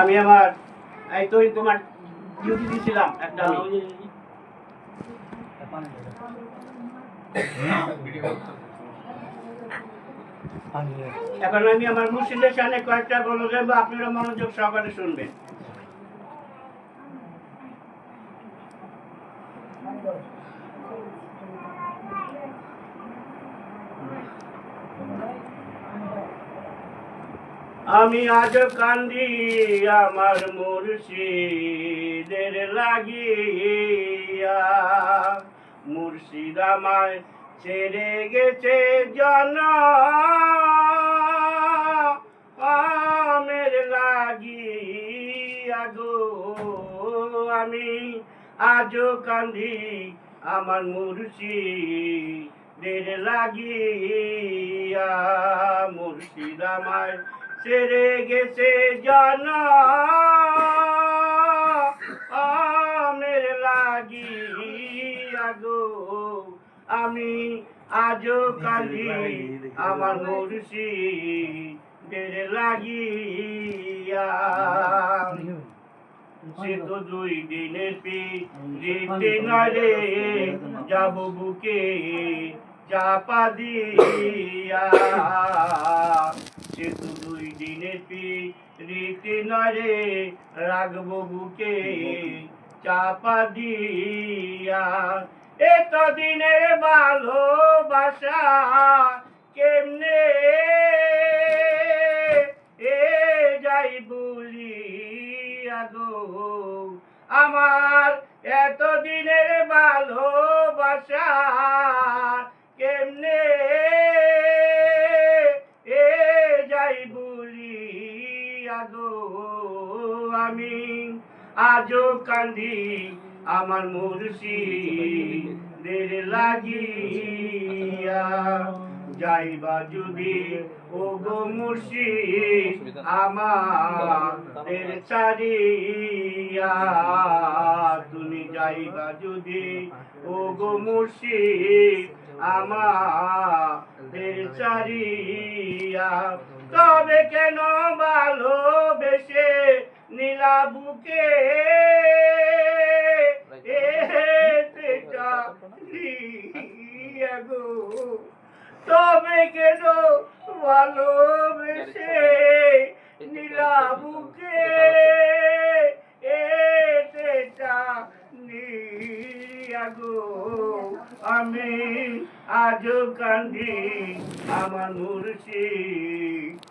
আমি আমার, এই তো তোমার ডিউটি দিয়েছিলাম একটা এখন আমি আমার মুর্শিদের সামনে কয়েকটা বলে দেবো আপনারা মনোযোগ সহকারে শুনবেন। আমি আজ কান্দি আমার মুর্শিদের লাগিয়া। মুর্শিদ আমায় ছেড়ে গেছে জন। আমের লাগিয়া গো। আমি আজ কান্দি আমার মুর্শিদের লাগিয়া। মুর্শিদ আমায় ছেড়ে গেছে জন। আমের লাগিয়া গো আমি আজও কালি আমার মুর্শিদের লাগিয়া। সে তো দুই দিনের পিড়িতে যাব বুকে চাপা দিয়া সে তো দুই দিনের পিড়িতে নরে রাখব বুকে চাপা দিয়া, এত দিনের ভালোবাসা কেমনে এ যাই বলি আগো আমার এত দিনের ভালোবাসা আজও কান্দি আমার মুর্শিদের লাগিয়া যাইবা যদি ও গো মুর্শিদ, আমাদের ছাড়িয়া। তুমি যাইবা যদি ও গো মুর্শিদ, আমাদের ছাড়িয়া। তবে কেন ভালোবেসে নীলা বুকে তবে কেন ভালোবেসে নীলা বুকে গো আমি আজ কান্দি আমার মুর্শিদ।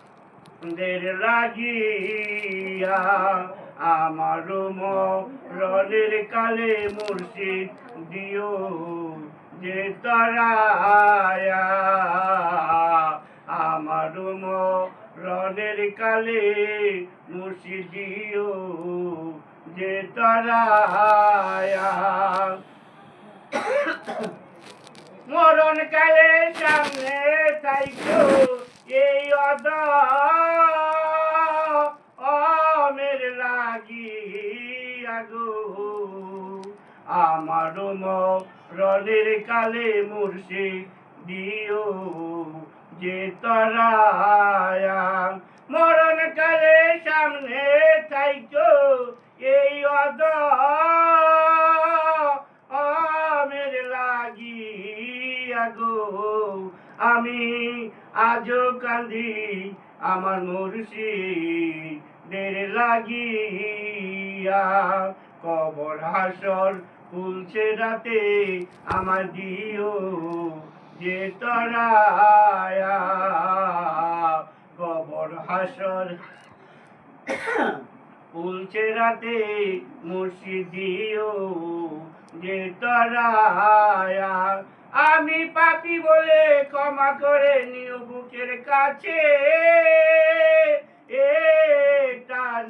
দের লাগিয়া আমার মরণের কালে মুর্শিদ দিও যে তারায়া। আমার মরণের কালে মুর্শিদ দিও যে তারায়া। মরণ কালে সামনে তাইতো এই অদ অমের লাগি আগো। আমার মরণের কালে মুর্শিদ দিও যে তরায়া গো আমি আজও কান্দি, আমার মুর্শিদের লাগিয়া। কবর হাসর ফুলছে রাতে আমার দিও যে তরায়া। কবর হাসর ফুলছে রাতে মুর্শিদিও যে আমি পাপি বলে ক্ষমা করে নিও বুকের কাছে। এটা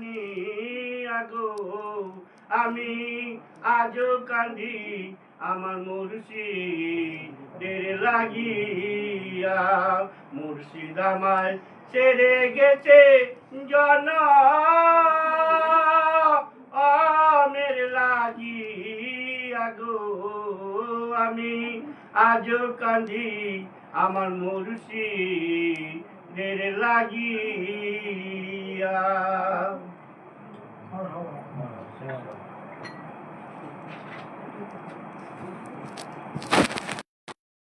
আগো। আমি আজও কান্দি আমার মুর্শিদের লাগিয়া। মুর্শিদ আমায় ছেড়ে গেছে জন গো আমি আজও কাঁদি আমার মরুষি নেড়ে লাগিয়া।